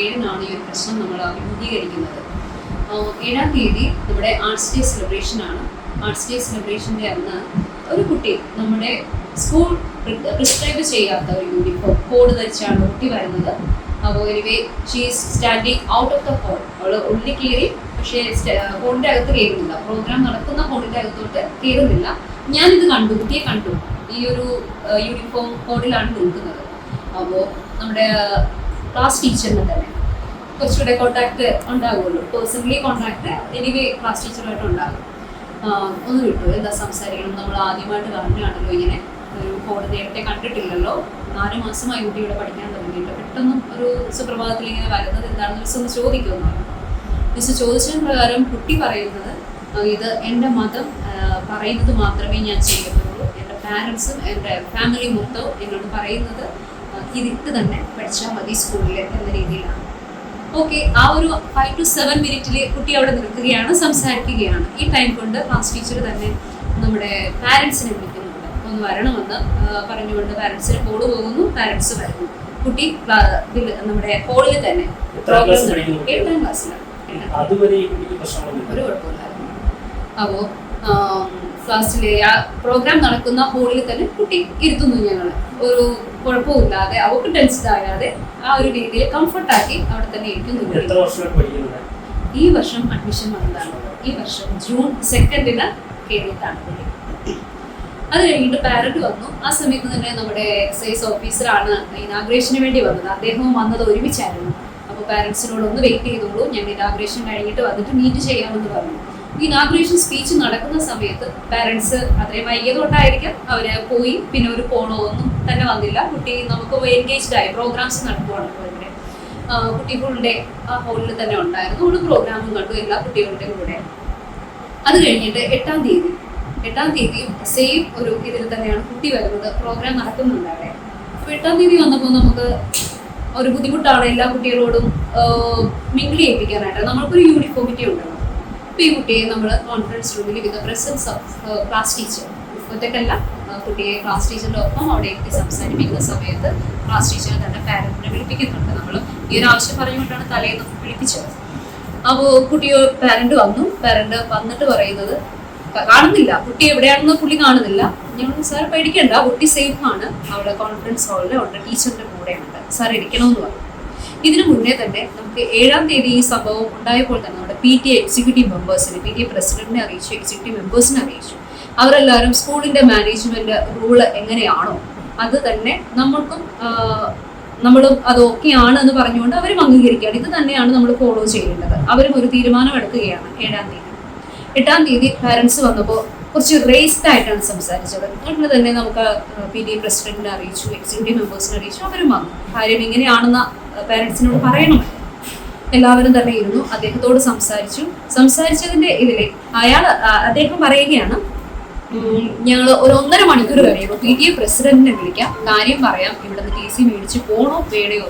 ഏഴിനാണ് ഈ ഒരു പ്രശ്നം നമ്മൾ അഭിമുഖീകരിക്കുന്നത്. ഏഴാം തീയതി നമ്മുടെ ആർട്സ് ഡേ സെലിബ്രേഷൻ ആണ്. ആർട്സ് ഡേ സെലിബ്രേഷന്റെ അന്ന് ഒരു കുട്ടി നമ്മുടെ സ്കൂൾ പ്രിസ്ക്രൈബ് ചെയ്യാത്ത ഒരു യൂണിഫോം കോഡ് ധരിച്ചാണ് കുട്ടി വരുന്നത്. അപ്പോൾ anyway she's standing out of the whole അവൾ ഉള്ളിൽ കയറി പക്ഷേ ഹോളിന്റെ അകത്ത് കയറുന്നില്ല. പ്രോഗ്രാം നടക്കുന്ന ഹോളിന്റെ അകത്തോട്ട് കയറുന്നില്ല. ഞാനിത് കണ്ടു കുട്ടിയെ കണ്ടു. ഈ ഒരു യൂണിഫോം കോഡിലാണ് നിൽക്കുന്നത്. അപ്പോൾ നമ്മുടെ ക്ലാസ് ടീച്ചറിന് തന്നെ. കുറച്ചുകൂടെ കോൺടാക്ട് ഉണ്ടാകുമല്ലോ പേഴ്സണലി കോൺടാക്ട് എനിവേ ക്ലാസ് ടീച്ചറുമായിട്ട് ഉണ്ടാകും. ഒന്ന് വിട്ടു. എന്താ സംസാരിക്കണം? നമ്മൾ ആദ്യമായിട്ട് കാണുകയാണല്ലോ ഇങ്ങനെ. ഒരു കോഡ് നേരത്തെ കണ്ടിട്ടില്ലല്ലോ. നാല് മാസമായി ഇവിടെ പഠിക്കാൻ തുടങ്ങിയിട്ട്. പെട്ടെന്ന് ഒരു സുപ്രഭാതത്തിൽ ഇങ്ങനെ വരുന്നത് എന്താണെന്ന് മിസ് ഒന്ന് ചോദിക്കുന്നു മിസ് ചോദിച്ചതിന് പ്രകാരം കുട്ടി പറയുന്നത് ഇത് എന്റെ മതം പറയുന്നത് മാത്രമേ ഞാൻ ചെയ്യുന്നുള്ളൂ എന്റെ പാരൻസും എന്റെ ഫാമിലി മൊത്തവും എന്നോട് പറയുന്നത് ഇതിട്ട് തന്നെ പഠിച്ചാൽ മതി സ്കൂളിൽ എന്ന രീതിയിലാണ്. ഓക്കെ ആ ഒരു ഫൈവ് ടു സെവൻ മിനിറ്റിൽ കുട്ടി അവിടെ നിൽക്കുകയാണ് സംസാരിക്കുകയാണ്. ഈ ടൈം കൊണ്ട് ക്ലാസ് ടീച്ചർ തന്നെ നമ്മുടെ പാരൻസിനെ വിളിക്കുന്നുണ്ട്. ഒന്ന് വരണമെന്ന് പറഞ്ഞുകൊണ്ട് പാരൻസിന് കോൾ പോകുന്നു പാരൻസ് വരുന്നു. കുട്ടി നമ്മുടെ ഹോളിൽ തന്നെ? എട്ടാം ക്ലാസ്സിലാണ് ഒരു കുഴപ്പമില്ലായിരുന്നു അപ്പോൾ ക്ലാസ്സിലെ ആ പ്രോഗ്രാം നടക്കുന്ന ഹോളിൽ തന്നെ കുട്ടി ഇരുത്തുന്നു ഞങ്ങൾ ഒരു കുഴപ്പമില്ലാതെ അവർക്ക് ആകാതെ ആ ഒരു രീതിയിൽ കംഫർട്ടാക്കി അവിടെ തന്നെ ഇരിക്കുന്നു ഈ വർഷം അഡ്മിഷൻ വന്നതാണ്. ഈ വർഷം ജൂൺ സെക്കൻഡിന് കയറിയിട്ടാണ് അത് കഴിഞ്ഞിട്ട് പാരന്റ് വന്നു. ആ സമയത്ത് തന്നെ നമ്മുടെ എക്സൈസ് ഓഫീസറാണ് ഇനാഗ്രേഷന് വേണ്ടി വന്നത്. അദ്ദേഹവും വന്നത് ഒരുമിച്ചായിരുന്നു. അപ്പോൾ പാരന്റ്സിനോട് ഒന്ന് വെയിറ്റ് ചെയ്തോളൂ. ഞങ്ങൾ ഇനാഗ്രേഷൻ കഴിഞ്ഞിട്ട് വന്നിട്ട് മീറ്റ് ചെയ്യാമെന്ന് പറഞ്ഞു. ഇനാഗ്രേഷൻ സ്പീച്ച് നടക്കുന്ന സമയത്ത് പാരൻസ് അത്രയും വൈകിയതുകൊണ്ടായിരിക്കാം അവർ പോയി പിന്നെ ഒരു പോണോ ഒന്നും തന്നെ വന്നില്ല. കുട്ടി നമുക്ക് എൻഗേജ്ഡ് ആയി പ്രോഗ്രാംസ് നടക്കുവാണ് ഇവിടെ. കുട്ടി ഫുൾ ഡേ ആ ഹോളിൽ തന്നെ ഉണ്ടായിരുന്നു. ഒരു പ്രോഗ്രാമും കണ്ടു എല്ലാ കുട്ടികളുടെ കൂടെ. അത് കഴിഞ്ഞിട്ട് എട്ടാം തീയതി എട്ടാം തീയതി സെയിം ഒരു ഇതിൽ തന്നെയാണ് കുട്ടി വരുന്നത് പ്രോഗ്രാം നടക്കുന്നുണ്ട് അവിടെ. അപ്പോൾ എട്ടാം തീയതി വന്നപ്പോൾ നമുക്ക് ഒരു ബുദ്ധിമുട്ടാണ് എല്ലാ കുട്ടികളോടും മിങ്കിൾ ചെയ്യിപ്പിക്കാനായിട്ട് നമ്മൾക്കൊരു യൂണിഫോമിറ്റി ഉണ്ടല്ലോ. അപ്പോൾ ഈ കുട്ടിയെ നമ്മൾ കോൺഫറൻസ് റൂമിൽ with presence of class teacher ആ, കുട്ടിയെ ക്ലാസ് ടീച്ചറിന്റെ ഒപ്പം അവിടെ എത്തി സംസാരിപ്പിക്കുന്ന സമയത്ത് ക്ലാസ് ടീച്ചർ തന്നെ പാരന്റിനെ വിളിപ്പിക്കുന്നുണ്ട്. നമ്മൾ ഈ ഒരു ആവശ്യം പറഞ്ഞുകൊണ്ടാണ് തലേന്ന് വിളിപ്പിച്ചത്. അപ്പോൾ കുട്ടിയോ പാരന്റ് വന്നു. പാരന്റ് വന്നിട്ട് പറയുന്നത് കാണുന്നില്ല. കുട്ടി എവിടെയാണെന്ന് പുള്ളി കാണുന്നില്ല. ഞങ്ങൾ സാർ പേടിക്കണ്ട കുട്ടി സേഫ് ആണ്. അവിടെ കോൺഫറൻസ് ഹാളിൽ ഉണ്ട്. ടീച്ചറിന്റെ കൂടെയുണ്ട്. സാർ ഇരിക്കണമെന്ന് പറഞ്ഞു. ഇതിനു മുന്നേ തന്നെ നമുക്ക് ഏഴാം തീയതി ഈ സംഭവം ഉണ്ടായപ്പോൾ തന്നെ പി ടി എക്സിക്യൂട്ടീവ് മെമ്പേഴ്സിനെ പി ടി എ പ്രസിഡന്റിനെ അറിയിച്ചു എക്സിക്യൂട്ടീവ് മെമ്പേഴ്സിനെ അറിയിച്ചു. അവരെല്ലാവരും സ്കൂളിന്റെ മാനേജ്മെന്റ് റൂൾ എങ്ങനെയാണോ അത് തന്നെ നമ്മൾക്കും നമ്മൾ അത് ഓക്കെ ആണ് എന്ന് പറഞ്ഞുകൊണ്ട് അവരും അംഗീകരിക്കുകയാണ്. ഇത് തന്നെയാണ് നമ്മൾ ഫോളോ ചെയ്യേണ്ടത് അവരും ഒരു തീരുമാനം എടുക്കുകയാണ് ഏഴാം തീയതി. എട്ടാം തീയതി പാരൻസ് വന്നപ്പോൾ കുറച്ച് റേസ്ഡ് ആയിട്ടാണ് സംസാരിച്ചത്. അതുകൊണ്ട് തന്നെ നമുക്ക് പി ടി പ്രസിഡന്റിനെ അറിയിച്ചു എക്സിക്യൂട്ടീവ് മെമ്പേഴ്സിനെ അറിയിച്ചു അവരും വന്നു. കാര്യം ഇങ്ങനെയാണെന്ന് പാരൻസിനോട് പറയണമല്ലോ എല്ലാവരും തന്നെ ഇരുന്നു അദ്ദേഹത്തോട് സംസാരിച്ചു. സംസാരിച്ചതിന്റെ ഇതിൽ അയാൾ അദ്ദേഹം പറയുകയാണ് ഞങ്ങൾ ഒരു ഒന്നര മണിക്കൂർ കഴിയുമ്പോൾ പി ടി എ പ്രസിഡന്റിനെ വിളിക്കാം. കാര്യം പറയാം. ഇവിടുന്ന് ടി സി മേടിച്ച് പോണോ വേണയോ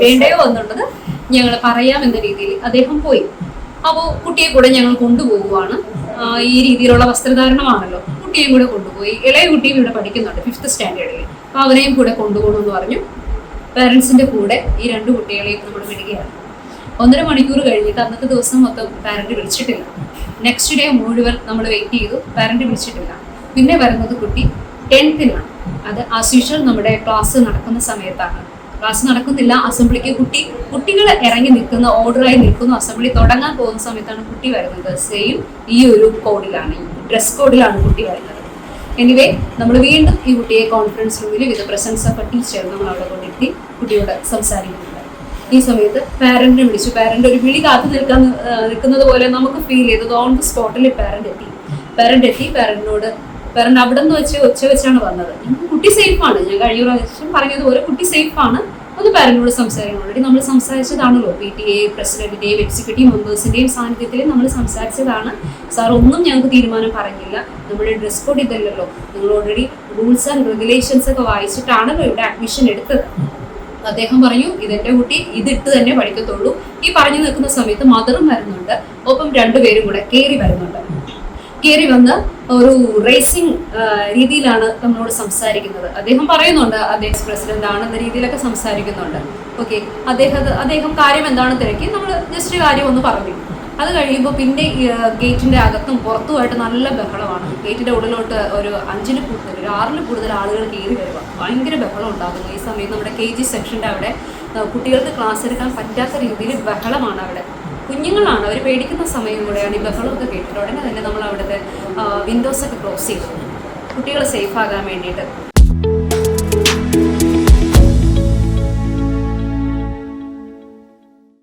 വേണ്ടയോ എന്നുള്ളത് ഞങ്ങൾ പറയാം എന്ന രീതിയിൽ അദ്ദേഹം പോയി. അപ്പോൾ കുട്ടിയെ കൂടെ ഞങ്ങൾ കൊണ്ടുപോകുവാണ് ഈ രീതിയിലുള്ള വസ്ത്രധാരണമാണല്ലോ. കുട്ടിയെയും കൂടെ കൊണ്ടുപോയി. ഇളയ കുട്ടിയും ഇവിടെ പഠിക്കുന്നുണ്ട് ഫിഫ്ത്ത് സ്റ്റാൻഡേർഡിൽ അപ്പോൾ അവരെയും കൂടെ കൊണ്ടുപോകണമെന്ന് പറഞ്ഞു. പേരൻസിന്റെ കൂടെ ഈ രണ്ട് കുട്ടികളെയും നമ്മൾ വിടുകയാണ്. ഒന്നര മണിക്കൂർ കഴിഞ്ഞിട്ട് അന്നത്തെ ദിവസം മൊത്തം പാരന്റ് വിളിച്ചിട്ടില്ല. നെക്സ്റ്റ് ഡേ മുഴുവൻ നമ്മൾ വെയിറ്റ് ചെയ്തു പാരന്റ് വിളിച്ചിട്ടില്ല. പിന്നെ വരുന്നത് കുട്ടി ടെൻത്തിനാണ് അത് ആസ് യൂഷ്വൽ നമ്മുടെ ക്ലാസ് നടക്കുന്ന സമയത്താണ്. ക്ലാസ് നടക്കുന്നില്ല അസംബ്ലിക്ക് കുട്ടി കുട്ടികൾ ഇറങ്ങി നിൽക്കുന്ന ഓർഡറായി നിൽക്കുന്നു. അസംബ്ലി തുടങ്ങാൻ പോകുന്ന സമയത്താണ് കുട്ടി വരുന്നത്. സെയിം ഈ ഒരു കോഡിലാണ് ഡ്രസ് കോഡിലാണ് കുട്ടി വരുന്നത്. എനിവേ നമ്മൾ വീണ്ടും ഈ കുട്ടിയെ കോൺഫറൻസ് റൂമിൽ with presence of a teacher നമ്മൾ അവിടെ കൊണ്ടിരുത്തി കുട്ടിയോട് സംസാരിക്കുന്നുണ്ട് ഈ സമയത്ത് പാരന്റിനെ വിളിച്ചു. പാരന്റ് ഒരു വിളി കാത്തു നിൽക്കാൻ നിൽക്കുന്നത് പോലെ നമുക്ക് ഫീൽ ചെയ്തത് ഓൺ ദി സ്പോട്ടിൽ പാരന്റ് എത്തി. പാരന്റ് എത്തി പാരന്റിനോട് പാരന്റ് അവിടെ നിന്ന് വെച്ച് ഒച്ച വെച്ചാണ് വന്നത്. കുട്ടി സേഫ് ആണ്. ഞാൻ കഴിഞ്ഞ പ്രാവശ്യം പറഞ്ഞതുപോലെ കുട്ടി സേഫ് ആണ്. ഒന്ന് പാരന്റിനോട് സംസാരിക്കണം. ഓൾറെഡി നമ്മൾ സംസാരിച്ചതാണല്ലോ. പി ടി എ പ്രസിഡന്റിന്റെയും എക്സിക്യൂട്ടീവ് മെമ്പേഴ്സിന്റെയും സാന്നിധ്യത്തിൽ നമ്മൾ സംസാരിച്ചതാണ്. സാർ ഒന്നും ഞങ്ങൾക്ക് തീരുമാനം പറഞ്ഞില്ല. നമ്മുടെ ഡ്രസ് കോഡ് ഇതല്ലല്ലോ. നിങ്ങൾ ഓൾറെഡി റൂൾസ് ആൻഡ് റെഗുലേഷൻസ് ഒക്കെ വായിച്ചിട്ടാണല്ലോ ഇവിടെ അഡ്മിഷൻ എടുത്തത്. അദ്ദേഹം പറഞ്ഞു ഇതെന്റെ കുട്ടി ഇതിട്ട് തന്നെ പഠിക്കത്തുള്ളൂ. ഈ പറഞ്ഞു നിൽക്കുന്ന സമയത്ത് മദറും വരുന്നുണ്ട്. ഒപ്പം രണ്ടുപേരും കൂടെ കയറി വരുന്നുണ്ട്. കയറി വന്ന് ഒരു റേസിംഗ് രീതിയിലാണ് നമ്മളോട് സംസാരിക്കുന്നത്. അദ്ദേഹം പറയുന്നുണ്ട് അദ്ദേഹം പ്രസിഡന്റ് ആണെന്ന രീതിയിലൊക്കെ സംസാരിക്കുന്നുണ്ട്. ഓക്കെ അദ്ദേഹം അദ്ദേഹം കാര്യം എന്താണ് തിരക്കി. നമ്മൾ ജസ്റ്റ് കാര്യം ഒന്ന് പറഞ്ഞു. അത് കഴിയുമ്പോൾ പിന്നെ ഗേറ്റിന്റെ അകത്തും പുറത്തുമായിട്ട് നല്ല ബഹളമാണ്. ഗേറ്റിന്റെ ഉള്ളിലോട്ട് ഒരു അഞ്ചിന് കൂടുതൽ ഒരു ആറിന് കൂടുതൽ ആളുകൾ കയറി വരിക. ഭയങ്കര ബഹളം ഉണ്ടാകുന്നു ഈ സമയത്ത് നമ്മുടെ കെ ജി സെക്ഷന്റെ അവിടെ കുട്ടികൾക്ക് ക്ലാസ് എടുക്കാൻ പറ്റാത്ത രീതിയിൽ ബഹളമാണ് അവിടെ. കുഞ്ഞുങ്ങളാണ് അവർ പേടിക്കുന്ന സമയം കൂടെയാണ് ഈ ബഹളമൊക്കെ കേട്ടിട്ട് ഉടനെ തന്നെ നമ്മൾ അവിടുത്തെ വിൻഡോസ് ഒക്കെ ക്ലോസ് ചെയ്തു. കുട്ടികൾ സേഫ് ആകാൻ വേണ്ടിയിട്ട്.